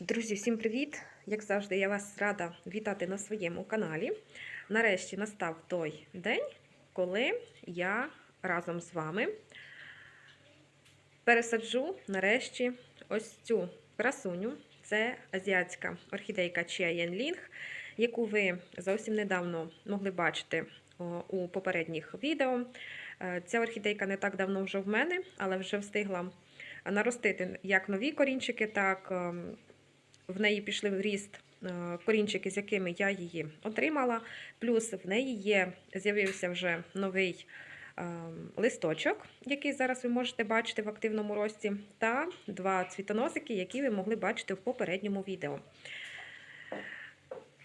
Друзі, всім привіт! Як завжди, я вас рада вітати на своєму каналі. Нарешті настав той день, коли я разом з вами пересаджу нарешті ось цю красуню. Це азіатська орхідейка Chia Yen яку ви зовсім недавно могли бачити у попередніх відео. Е, Ця орхідейка не так давно вже в мене, але вже встигла наростити як нові корінчики, так ем, в неї пішли в ріст е, корінчики, з якими я її отримала. Плюс в неї є, з'явився вже новий ем, листочок, який зараз ви можете бачити в активному рості, та два цвітоносики, які ви могли бачити в попередньому відео.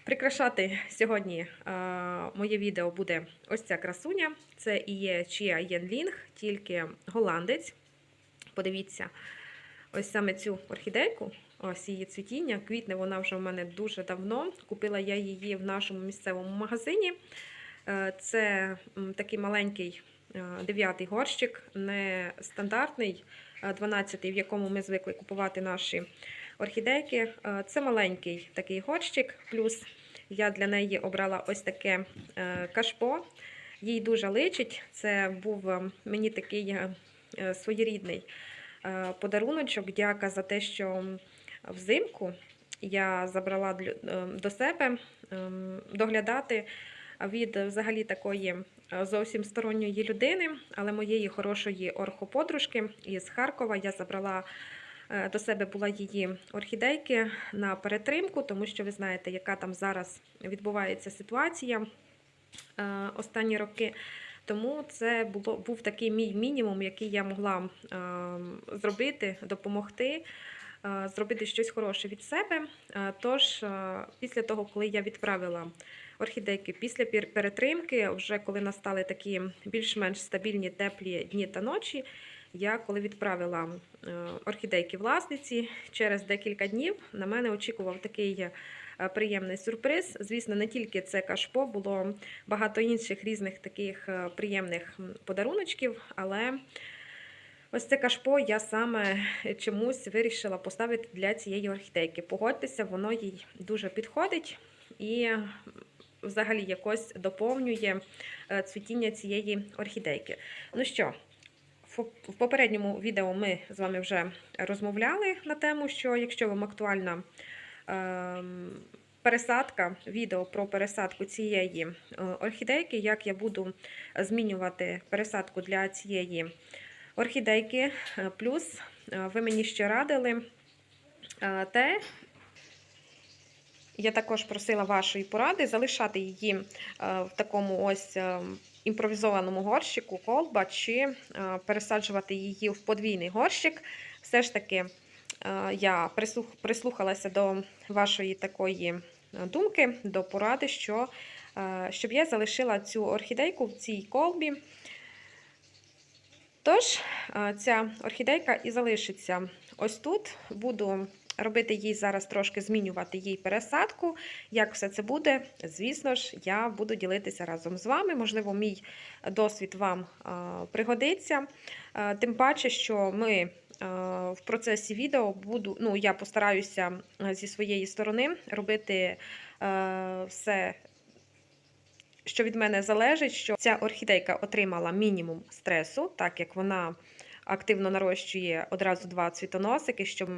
Прикрашати сьогодні е, моє відео буде ось ця красуня. Це і є Chia Yen тільки голландець. Подивіться, ось саме цю орхідейку, ось її цвітіння. Квітне вона вже в мене дуже давно. Купила я її в нашому місцевому магазині. Е, Це такий маленький е, дев'ятий горщик, не стандартний, 12-й, в якому ми звикли купувати наші орхідейки. Е, Це маленький такий горщик, плюс я для неї обрала ось таке е, кашпо. Їй дуже личить. Це був е, мені такий е, е, своєрідний е, подаруночок. Дяка за те, що взимку я забрала е, до себе ем, доглядати від взагалі такої е, зовсім сторонньої людини, але моєї хорошої орхоподружки із Харкова я забрала. е, До себе була її орхідейки на перетримку, тому що ви знаєте, яка там зараз відбувається ситуація е, останні роки. Тому це було, був такий мій мінімум, який я могла е, зробити, допомогти, зробити щось хороше від себе. Е, Тож, е, після того, коли я відправила орхідейки після перетримки, вже коли настали такі більш-менш стабільні теплі дні та ночі, я коли відправила е, орхідейки власниці, через декілька днів на мене очікував такий е, приємний сюрприз. Звісно, не тільки це кашпо, було багато інших різних таких е, приємних подаруночків, але ось це кашпо я саме чомусь вирішила поставити для цієї орхідейки. Погодьтеся, воно їй дуже підходить і взагалі якось доповнює е, цвітіння цієї орхідейки. Ну що, в попередньому відео ми з вами вже розмовляли на тему, що якщо вам актуальна ем, пересадка, відео про пересадку цієї е, орхідейки, як я буду змінювати пересадку для цієї орхідейки. Е, Плюс е, ви мені ще радили е, те, я також просила вашої поради залишати її в такому ось імпровізованому горщику колба, чи пересаджувати її в подвійний горщик. Все ж таки, я прислухалася до вашої такої думки, до поради, що щоб я залишила цю орхідейку в цій колбі. Тож, е, ця орхідейка і залишиться ось тут. Буду робити їй зараз трошки змінювати їй пересадку. Як все це буде, звісно ж, я буду ділитися разом з вами. Можливо, мій досвід вам е, пригодиться. Е, Тим паче, що ми в процесі відео буду, ну, я постараюся зі своєї сторони робити все. Що від мене залежить, що ця орхідейка отримала мінімум стресу, так як вона активно нарощує одразу два цвітоносики, щоб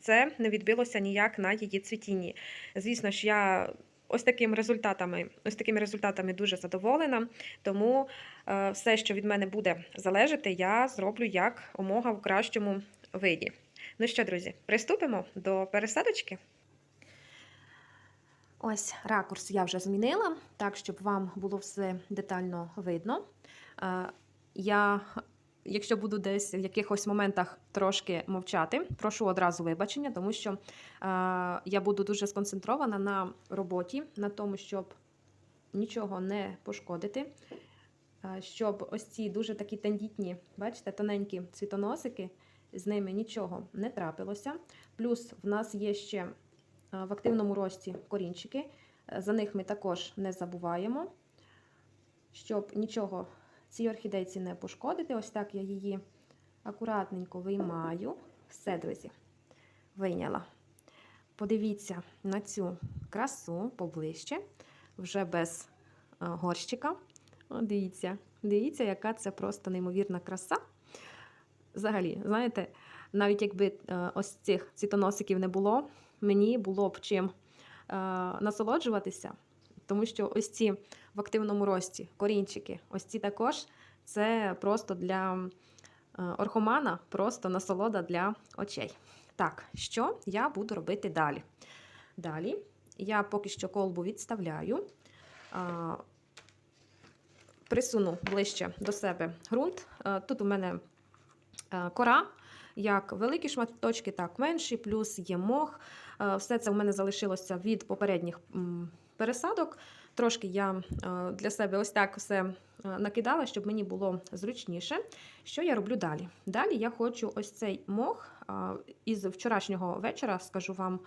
це не відбилося ніяк на її цвітінні. Звісно ж, я ось такими результатами, ось такими результатами дуже задоволена. Тому е, все, що від мене буде залежати, я зроблю як омога в кращому виді. Ну що, друзі, приступимо до пересадочки. Ось ракурс я вже змінила, так, щоб вам було все детально видно. Е, Я Якщо буду десь в якихось моментах трошки мовчати, прошу одразу вибачення, тому що е, я буду дуже сконцентрована на роботі, на тому, щоб нічого не пошкодити, е, щоб ось ці дуже такі тендітні, бачите, тоненькі цвітоносики, з ними нічого не трапилося. Плюс в нас є ще в активному рості корінчики, е, за них ми також не забуваємо, щоб нічого цій орхідейці не пошкодити. Ось так я її акуратненько виймаю. Все, друзі, вийняла. подивіться на цю красу поближче, вже без е, горщика. О, дивіться, дивіться, яка це просто неймовірна краса. Взагалі, знаєте, навіть якби е, ось цих цвітоносиків не було, мені було б чим е, насолоджуватися, тому що ось ці в активному рості корінчики, ось ці також це просто для е, орхомана, просто насолода для очей. Так, що я буду робити далі? Далі я поки що колбу відставляю, присуну ближче до себе ґрунт. Е, Тут у мене кора, як великі шматочки, так менші, плюс є мох. Е, Все це у мене залишилося від попередніх пересадок. Трошки я е, для себе ось так все е, накидала, щоб мені було зручніше. Що я роблю далі? Далі я хочу ось цей мох із вчорашнього вечора, скажу вам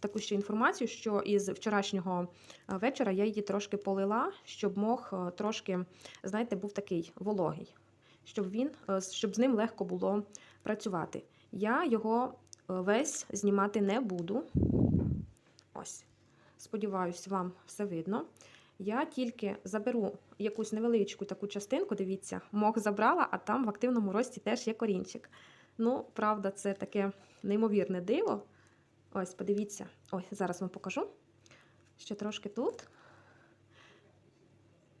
таку ще інформацію, що із вчорашнього вечора я її трошки полила, щоб мох трошки, знаєте, був такий вологий, щоб він, е, щоб з ним легко було працювати. Я його е, весь знімати не буду. Ось. Сподіваюсь, вам все видно. Я тільки заберу якусь невеличку таку частинку, дивіться, мох забрала, а там в активному рості теж є корінчик. Ну, правда, це таке неймовірне диво. Ось, подивіться. Ой, зараз вам покажу. Ще трошки тут.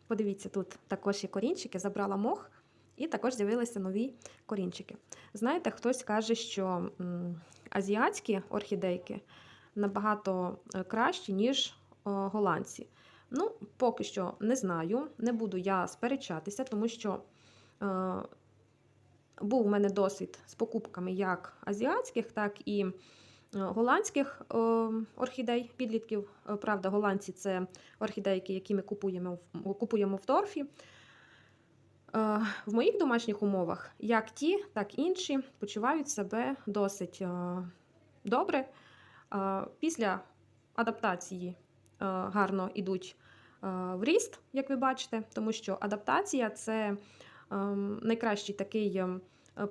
Подивіться, тут також є корінчики, забрала мох, і також з'явилися нові корінчики. Знаєте, хтось каже, що азіатські орхідейки набагато е, кращі, ніж голландці. Ну, поки що не знаю, не буду я сперечатися, тому що е, був у мене досвід з покупками як азіатських, так і е, голландських е, орхідей, підлітків. Е, Правда, голландці це орхідейки, які ми купуємо, купуємо в торфі. Е, В моїх домашніх умовах як ті, так і інші почувають себе досить е, добре. Е, Після адаптації гарно йдуть в ріст, як ви бачите, тому що адаптація це ем, найкращий такий ем,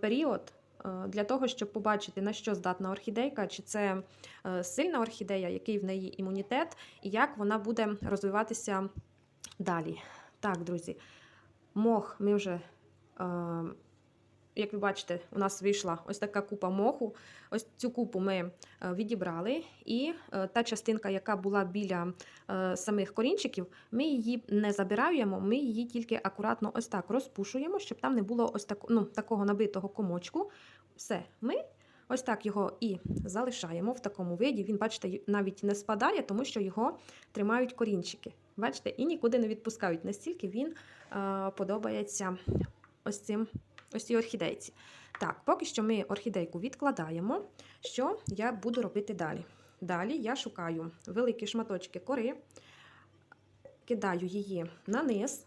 період для того, щоб побачити, на що здатна орхідейка, чи це сильна орхідея, який в неї імунітет, і як вона буде розвиватися далі. Так, друзі, мох ми вже. е, Як ви бачите, у нас вийшла ось така купа моху. Ось цю купу ми е, відібрали, і е, та частинка, яка була біля самих корінчиків, ми її не забираємо, ми її тільки акуратно ось так розпушуємо, щоб там не було ось так, ну, такого набитого комочку. Все, ми ось так його і залишаємо в такому виді. Він, бачите, навіть не спадає, тому що його тримають корінчики. Бачите, і нікуди не відпускають. Настільки він е, подобається ось цим ось цій орхідейці. Так, поки що ми орхідейку відкладаємо. Що я буду робити далі? Далі я шукаю великі шматочки кори, кидаю її на низ.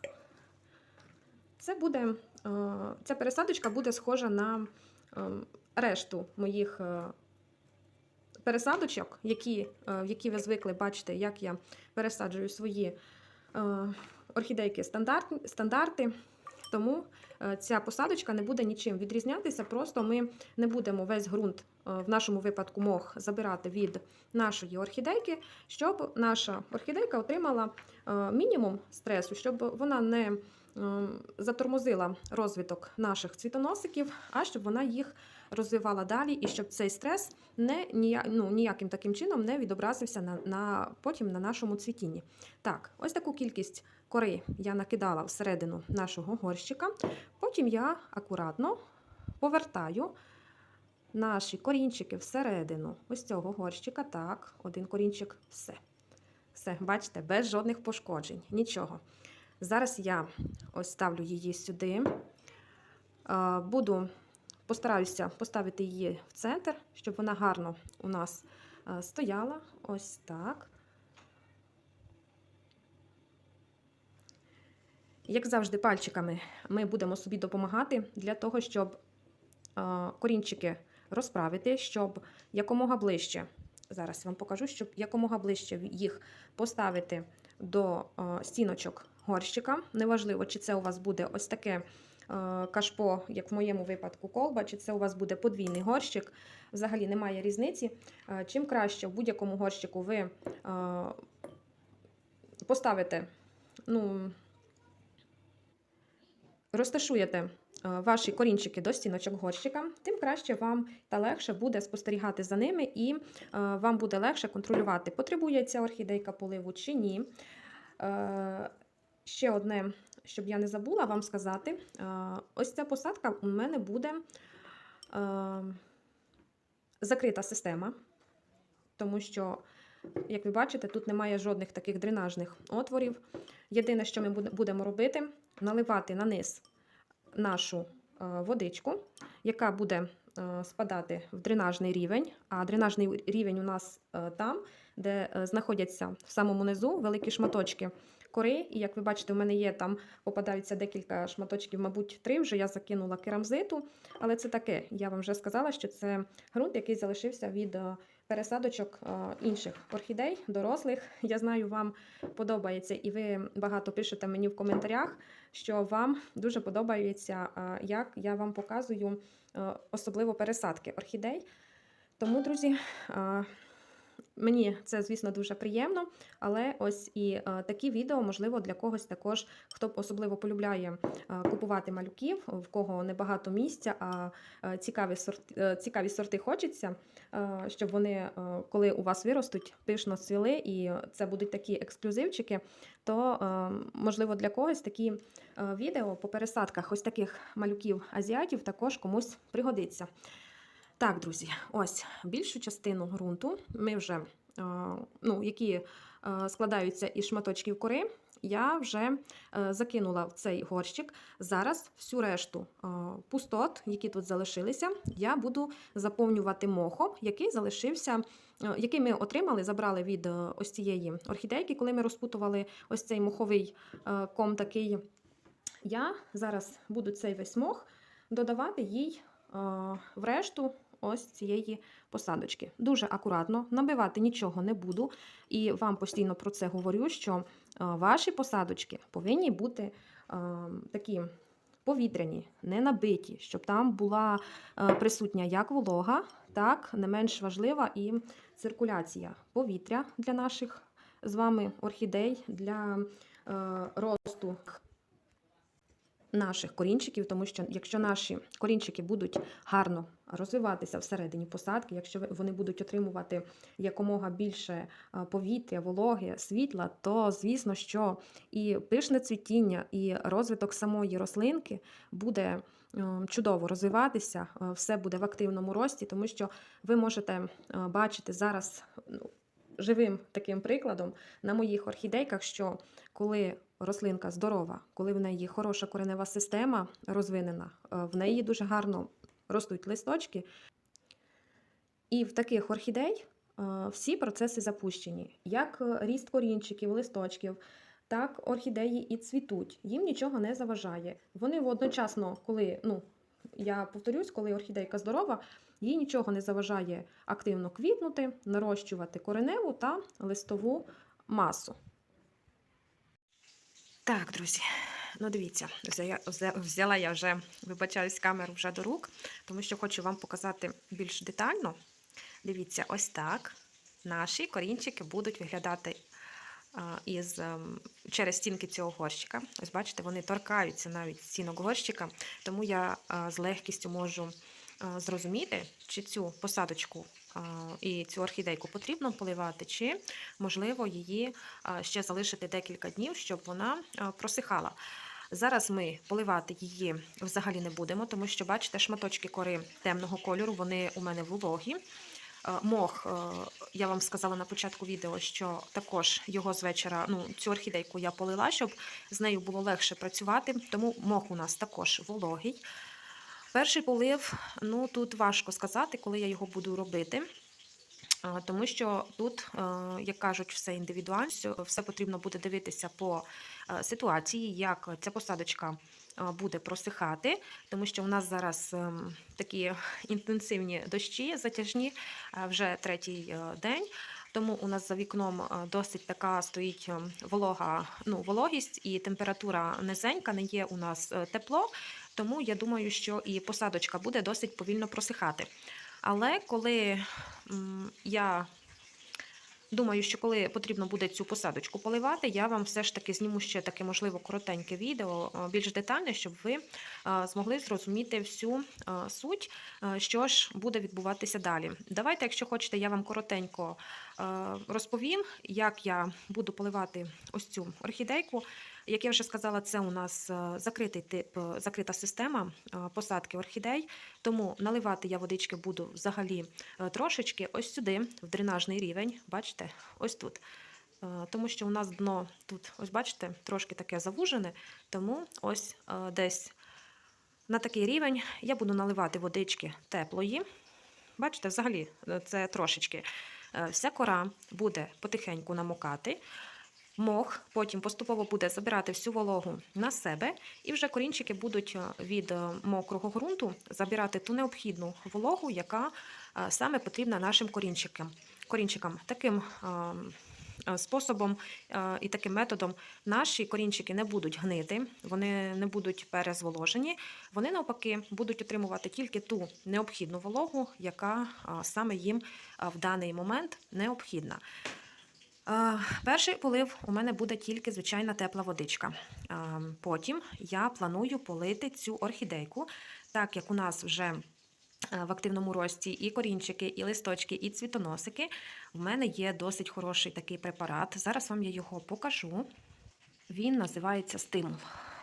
Це буде, е, ця пересадочка буде схожа на е, решту моїх е, пересадочок, які, е, які ви звикли бачити, як я пересаджую свої е, орхідейки стандарт, стандарти. Тому е, ця посадочка не буде нічим відрізнятися. Просто ми не будемо весь ґрунт, в нашому випадку мох, забирати від нашої орхідейки, щоб наша орхідейка отримала мінімум стресу, щоб вона не затормозила розвиток наших цвітоносиків, а щоб вона їх розвивала далі, і щоб цей стрес не ну, ніяким таким чином не відобразився на, на потім на нашому цвітінні. Так, ось таку кількість кори я накидала всередину нашого горщика. Потім я акуратно повертаю наші корінчики всередину ось цього горщика. Так, один корінчик, все. Все, бачите, без жодних пошкоджень, нічого. Зараз я ось ставлю її сюди. Е, Буду постараюся поставити її в центр, щоб вона гарно у нас е, стояла. Ось так. Як завжди, пальчиками ми будемо собі допомагати для того, щоб е, корінчики розправити, щоб якомога ближче. Зараз я вам покажу, щоб якомога ближче їх поставити до стіночок горщика. Неважливо, чи це у вас буде ось таке е, кашпо, як в моєму випадку, колба, чи це у вас буде подвійний горщик. Взагалі немає різниці. Е, Чим краще в будь-якому горщику ви е, поставите, ну, розташуєте ваші корінчики до стіночок горщика, тим краще вам та легше буде спостерігати за ними і вам буде легше контролювати, потребує ця орхідейка поливу чи ні. Ще одне, щоб я не забула вам сказати, ось ця посадка у мене буде закрита система, тому що, як ви бачите, тут немає жодних таких дренажних отворів. Єдине, що ми будемо робити, наливати на низ нашу водичку, яка буде спадати в дренажний рівень. А дренажний рівень у нас е, там, де е, знаходяться в самому низу великі шматочки кори. І як ви бачите, у мене є там попадаються декілька шматочків, мабуть, три вже я закинула керамзиту. Але це таке. Я вам вже сказала, що це ґрунт, який залишився від е, пересадочок е, інших орхідей, дорослих. Я знаю, вам подобається, і ви багато пишете мені в коментарях, що вам дуже подобається, е, як я вам показую е, особливо пересадки орхідей. Тому, друзі, мені це, звісно, дуже приємно, але ось і е, такі відео, можливо, для когось також, хто особливо полюбляє е, купувати малюків, в кого небагато місця, а е, цікаві сорти, цікаві сорти хочеться, щоб вони, коли у вас виростуть, пишно цвіли, і це будуть такі ексклюзивчики, то можливо для когось такі відео по пересадках ось таких малюків азіатів також комусь пригодиться. Так, друзі, ось більшу частину ґрунту ми вже, е, ну, які е, складаються із шматочків кори, я вже е, закинула в цей горщик. Зараз всю решту пустот, які тут залишилися, я буду заповнювати мохом, який залишився, який ми отримали, забрали від ось цієї орхідейки, коли ми розпутували ось цей моховий ком такий. Я зараз буду цей весь мох додавати їй в решту ось цієї посадочки. Дуже акуратно, набивати нічого не буду. І вам постійно про це говорю, що е, ваші посадочки повинні бути е, такі повітряні, не набиті, щоб там була е, присутня як волога, так не менш важлива і циркуляція повітря для наших з вами орхідей, для росту наших корінчиків, тому що якщо наші корінчики будуть гарно розвиватися всередині посадки, якщо вони будуть отримувати якомога більше повітря, вологи, світла, то звісно, що і пишне цвітіння, і розвиток самої рослинки буде ем, чудово розвиватися, е, все буде в активному рості, тому що ви можете е, бачити зараз ну, живим таким прикладом на моїх орхідейках, що коли рослинка здорова, коли в неї хороша коренева система розвинена, е, в неї дуже гарно ростуть листочки. І в таких орхідей е, всі процеси запущені, як е, ріст корінчиків, листочків, так орхідеї і цвітуть. Їм нічого не заважає. Вони одночасно, коли, ну, я повторюсь, коли орхідейка здорова, їй нічого не заважає активно квітнути, нарощувати кореневу та листову масу. Так, друзі, ну дивіться, взя- взя- взяла я вже, вибачаюсь, камеру вже до рук, тому що хочу вам показати більш детально. Дивіться, ось так наші корінчики будуть виглядати із, ем, через стінки цього горщика. Ось бачите, вони торкаються навіть стінок горщика, тому я з легкістю можу зрозуміти, чи цю посадочку і цю орхідейку потрібно поливати, чи можливо її ще залишити декілька днів, щоб вона просихала. Зараз ми поливати її взагалі не будемо, тому що, бачите, шматочки кори темного кольору, вони у мене вологі. Мох, я вам сказала на початку відео, що також його з вечора, ну, цю орхідейку я полила, щоб з нею було легше працювати, тому мох у нас також вологий. Перший полив, ну тут важко сказати, коли я його буду робити. Тому що тут, е, як кажуть, все індивідуально, все- потрібно буде дивитися по е, ситуації, як ця посадочка е, буде просихати, тому що у нас зараз ем, такі інтенсивні дощі, затяжні, вже третій день. Тому у нас за вікном досить така стоїть ем, волога, ну, вологість і температура низенька, не є у нас тепло. Тому я думаю, що і посадочка буде досить повільно просихати. Але коли я думаю, що коли потрібно буде цю посадочку поливати, я вам все ж таки зніму ще таке, можливо, коротеньке відео, е, більш детальне, щоб ви е, змогли зрозуміти всю е, суть, що ж буде відбуватися далі. Давайте, якщо хочете, я вам коротенько розповім, як я буду поливати ось цю орхідейку. Як я вже сказала, це у нас е, закритий тип, е, закрита система е, посадки орхідей. Тому наливати я водички буду взагалі трошечки ось сюди, в дренажний рівень. Бачите, ось тут. Тому що у нас дно тут, ось бачите, трошки таке завужене, тому ось десь на такий рівень я буду наливати водички теплої. Бачите, взагалі це трошечки. Вся кора буде потихеньку намокати. Мох потім поступово буде забирати всю вологу на себе, і вже корінчики будуть е, від е, мокрого ґрунту забирати ту необхідну вологу, яка е, саме потрібна нашим корінчикам. корінчикам. Таким способом і таким методом наші корінчики не будуть гнити, вони не будуть перезволожені, вони навпаки будуть отримувати тільки ту необхідну вологу, яка саме їм в даний момент необхідна. Перший полив у мене буде тільки звичайна тепла водичка. Потім я планую полити цю орхідейку, так як у нас вже е, в активному рості і корінчики, і листочки, і цвітоносики. В мене є досить хороший такий препарат. Зараз вам я його покажу. Він називається стимул.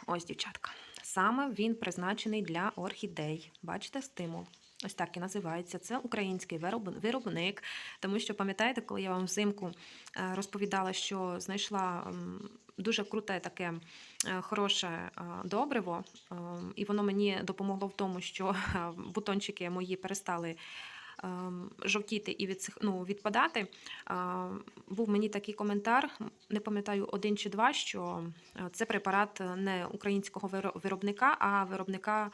Ось, дівчатка. Саме він призначений для орхідей. Бачите, стимул. Ось так і називається. Це український вироб- виробник. Тому що пам'ятаєте, коли я вам взимку е, розповідала, що знайшла дуже круте таке е, хороше е, добриво, е, і воно мені допомогло в тому, що бутончики мої перестали. ем, Жовтіти і відсих- ну, відпадати. Був мені такий коментар, не пам'ятаю один чи два, що це препарат не українського виро- виробника, а виробника ем,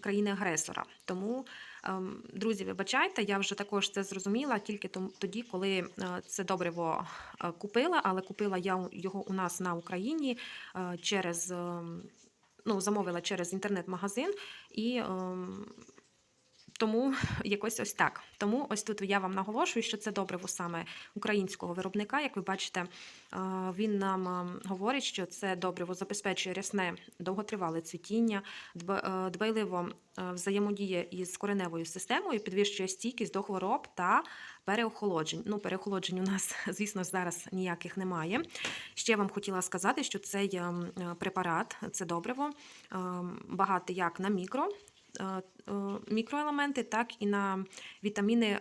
країни-агресора. Тому, ем, друзі, вибачайте, я вже також це зрозуміла тільки тоді, коли е, це добриво е, купила, але купила я його у нас на Україні е, через. ем, Ну, замовила через інтернет-магазин і ем, тому якось ось так. Тому ось тут я вам наголошую, що це добриво саме українського виробника. Як ви бачите, е, він нам е, говорить, що це добриво забезпечує рясне довготривале цвітіння, е, дбайливо взаємодіє із кореневою системою, підвищує стійкість до хвороб та переохолоджень. Ну, переохолоджень у нас, звісно, зараз ніяких немає. Ще вам хотіла сказати, що цей препарат, це добриво, е, багатий як на мікро мікроелементи, так і на вітаміни е,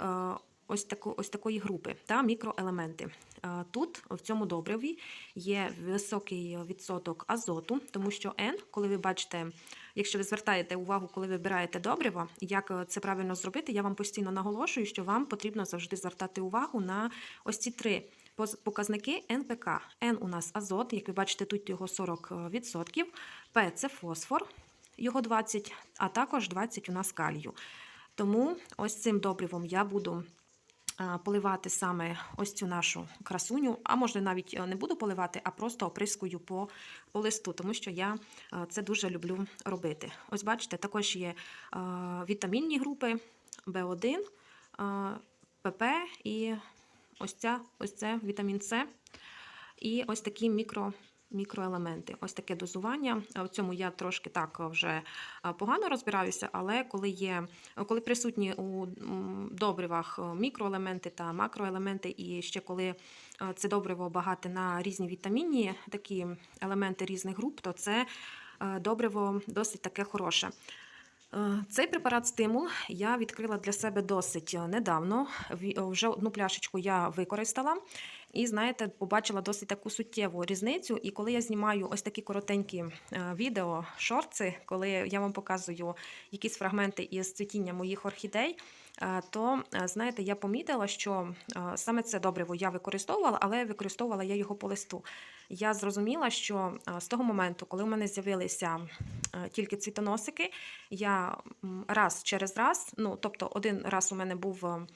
ось, тако, ось такої групи та мікроелементи. Е, Тут в цьому добриві є високий відсоток азоту, тому що N, коли ви бачите, якщо ви звертаєте увагу, коли ви вибираєте добриво, як е, це правильно зробити, я вам постійно наголошую, що вам потрібно завжди звертати увагу на ось ці три показники НПК. N у нас азот, як ви бачите, тут його 40%, П це фосфор, його 20, а також 20 у нас калію. Тому ось цим добривом я буду поливати саме ось цю нашу красуню, а може навіть е, не буду поливати, а просто оприскую по, по листу, тому що я е, це дуже люблю робити. Ось бачите, також є е, вітамінні групи В1, е, ПП і ось, ця, ось це вітамін С. І ось такі мікро, мікроелементи. Ось таке дозування. В цьому я трошки так вже погано розбираюся, але коли є, коли присутні у добривах е, мікроелементи та макроелементи, і ще коли е, це добриво багате на різні вітамінні, такі елементи різних груп, то це е, добриво досить таке хороше. Цей препарат стимул я відкрила для себе досить недавно. Вже одну пляшечку я використала. І знаєте, побачила досить таку суттєву різницю. І коли я знімаю ось такі коротенькі е, відео, шорти, коли я вам показую якісь фрагменти із цвітіння моїх орхідей, е, то е, знаєте, я помітила, що саме це добриво я використовувала, але використовувала я його по листу. Я зрозуміла, що з того моменту, коли у мене з'явилися тільки цвітоносики, я раз через раз, ну тобто один раз у мене був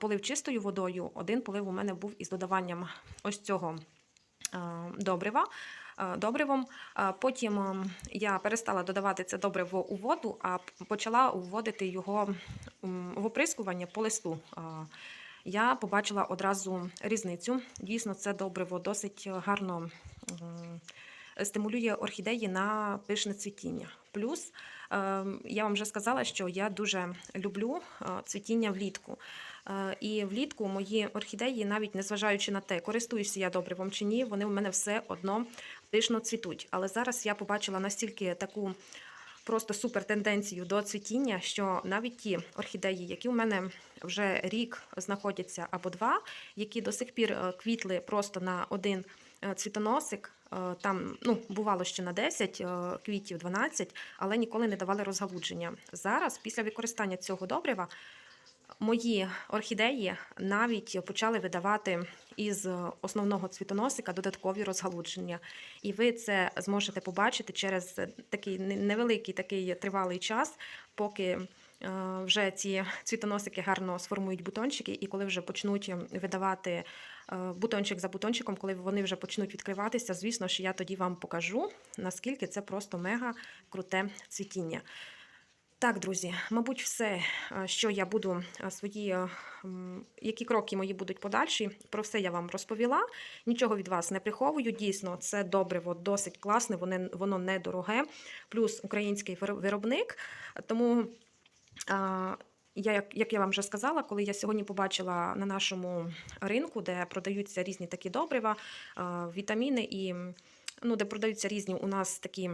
полив чистою водою, один полив у мене був із додаванням ось цього е, добрива. е, добривом. Е, Потім ем, я перестала додавати це добриво у воду, а почала вводити його в оприскування по листу. Я побачила одразу різницю. Дійсно, це добриво досить гарно стимулює орхідеї на пишне цвітіння. Плюс я вам вже сказала, що я дуже люблю е, цвітіння влітку. Е, І влітку мої орхідеї, навіть незважаючи на те, користуюся я добривом чи ні, вони в мене все одно пишно цвітуть. Але зараз я побачила настільки таку просто супер тенденцію до цвітіння, що навіть ті орхідеї, які у мене вже рік знаходяться або два, які до сих пір е, квітли просто на один цвітоносик. Е, Там ну бувало ще на 10 е, квітів, 12, але ніколи не давали розгалудження. Зараз, після використання цього добрива, мої орхідеї навіть почали видавати із основного цвітоносика додаткові розгалудження. І ви це зможете побачити через такий невеликий такий тривалий час, поки е, вже ці цвітоносики гарно сформують бутончики, і коли вже почнуть видавати бутончик за бутончиком, коли вони вже почнуть відкриватися, звісно, що я тоді вам покажу, наскільки це просто мега круте цвітіння. Так, друзі, мабуть, все, е, що я буду е, свої, е, які кроки мої будуть подальші, про все я вам розповіла. Нічого від вас не приховую. Дійсно, це добриво досить класне, воно недороге, плюс український виробник. Тому. Я, як, як я вам вже сказала, коли я сьогодні побачила на нашому ринку, де продаються різні такі добрива, е, вітаміни і ну, де продаються різні у нас такі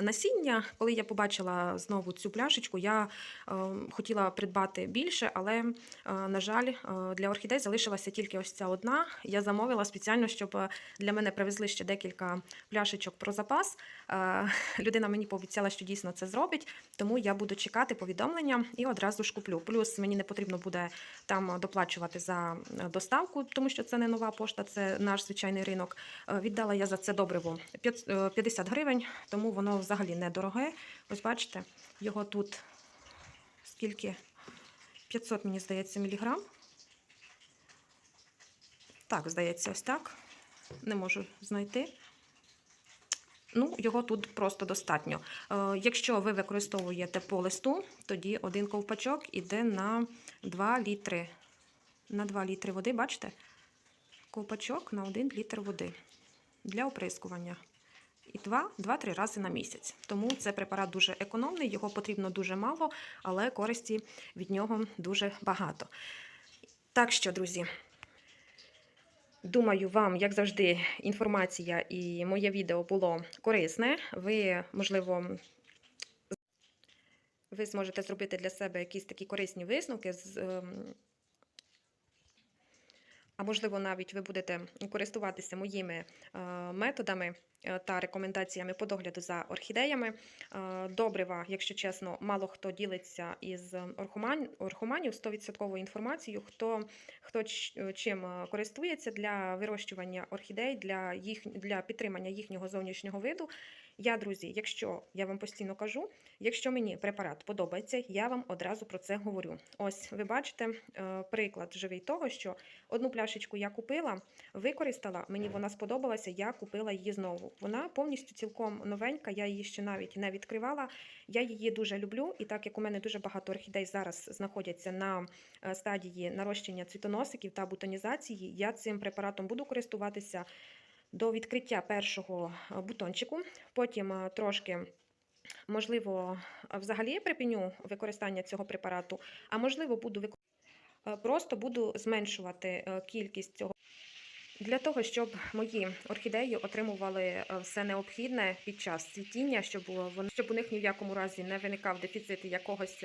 насіння. Коли я побачила знову цю пляшечку, я е, хотіла придбати більше, але, е, на жаль, е, для орхідей залишилася тільки ось ця одна. Я замовила спеціально, щоб е, для мене привезли ще декілька пляшечок про запас. Е, Людина мені пообіцяла, що дійсно це зробить, тому я буду чекати повідомлення і одразу ж куплю. Плюс мені не потрібно буде там доплачувати за е, доставку, тому що це не нова пошта, це наш звичайний ринок. Е, Віддала я за це добриво 50 гривень, тому воно взагалі недороге. Ось бачите, його тут скільки? 500, мені здається, міліграм. Так, здається, ось так. Не можу знайти. Ну, його тут просто достатньо. Е, Якщо ви використовуєте по листу, тоді один ковпачок іде на 2 літри. На 2 літри води, бачите? Ковпачок на 1 літр води для оприскування. І 2-3 рази на місяць. Тому це препарат дуже економний, його потрібно дуже мало, але користі від нього дуже багато. Так що, друзі, думаю, вам, як завжди, інформація і моє відео було корисне. Ви, можливо, ви зможете зробити для себе якісь такі корисні висновки з. А можливо, навіть ви будете користуватися моїми е, методами е, та рекомендаціями по догляду за орхідеями. Е, Добрива, якщо чесно, мало хто ділиться із орхоман- орхоманів 100% інформацією, хто, хто чим користується для вирощування орхідей, для, їх, для підтримання їхнього зовнішнього виду. Я, друзі, якщо я вам постійно кажу, якщо мені препарат подобається, я вам одразу про це говорю. Ось ви бачите е, приклад живий того, що одну пляшечку я купила, використала, мені вона сподобалася, я купила її знову. Вона повністю цілком новенька, я її ще навіть не відкривала. Я її дуже люблю, і так як у мене дуже багато орхідей зараз знаходяться на е, стадії нарощення цвітоносиків та бутонізації, я цим препаратом буду користуватися до відкриття першого е, бутончику, потім е, трошки. Можливо, е, взагалі припиню використання цього препарату, а можливо, буду вик... е, просто буду зменшувати кількість цього для того, щоб мої орхідеї отримували все необхідне під час цвітіння, щоб вони щоб у них ні в якому разі не виникав дефіцит якогось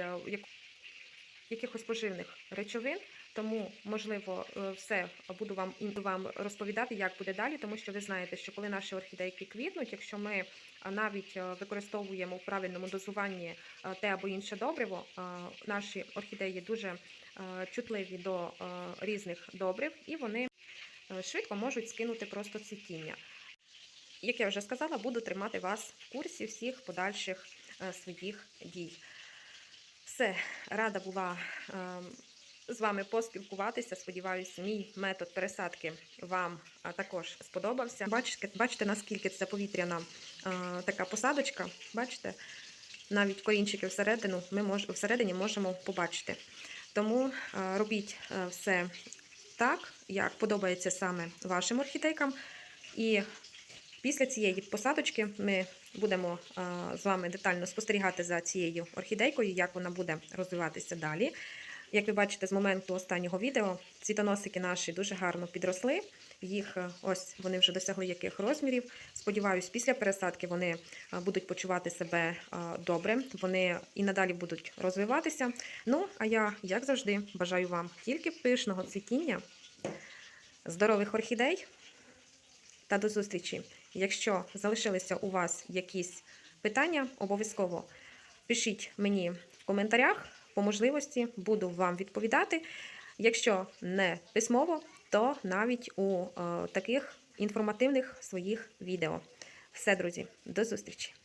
якихось поживних речовин. Тому, можливо, е, все буду вам вам розповідати, як буде далі, тому що ви знаєте, що коли наші орхідейки квітнуть, якщо ми навіть е, використовуємо в правильному дозуванні е, те або інше добриво, е, наші орхідеї дуже е, чутливі до е, різних добрив, і вони е, швидко можуть скинути просто цвітіння. Як я вже сказала, буду тримати вас в курсі всіх подальших е, своїх дій. Все, рада була ем, з вами поспілкуватися. Сподіваюся, мій метод пересадки вам також сподобався. Бачите, бачите, наскільки це повітряна а, така посадочка. Бачите, навіть корінчики всередину ми мож, всередині можемо побачити. Тому а, робіть а, все так, як подобається саме вашим орхідейкам. І після цієї посадочки ми будемо а, з вами детально спостерігати за цією орхідейкою, як вона буде розвиватися далі. Як ви бачите, з моменту останнього відео цвітоносики наші дуже гарно підросли. Їх е, ось вони вже досягли яких розмірів. Сподіваюсь, після пересадки вони е, будуть почувати себе е, добре. Вони і надалі будуть розвиватися. Ну, а я, як завжди, бажаю вам тільки пишного цвітіння, здорових орхідей та до зустрічі. Якщо залишилися у вас якісь питання, обов'язково пишіть мені в коментарях. По можливості буду вам відповідати. Якщо не письмово, то навіть у е, таких інформативних своїх відео. Все, друзі, до зустрічі!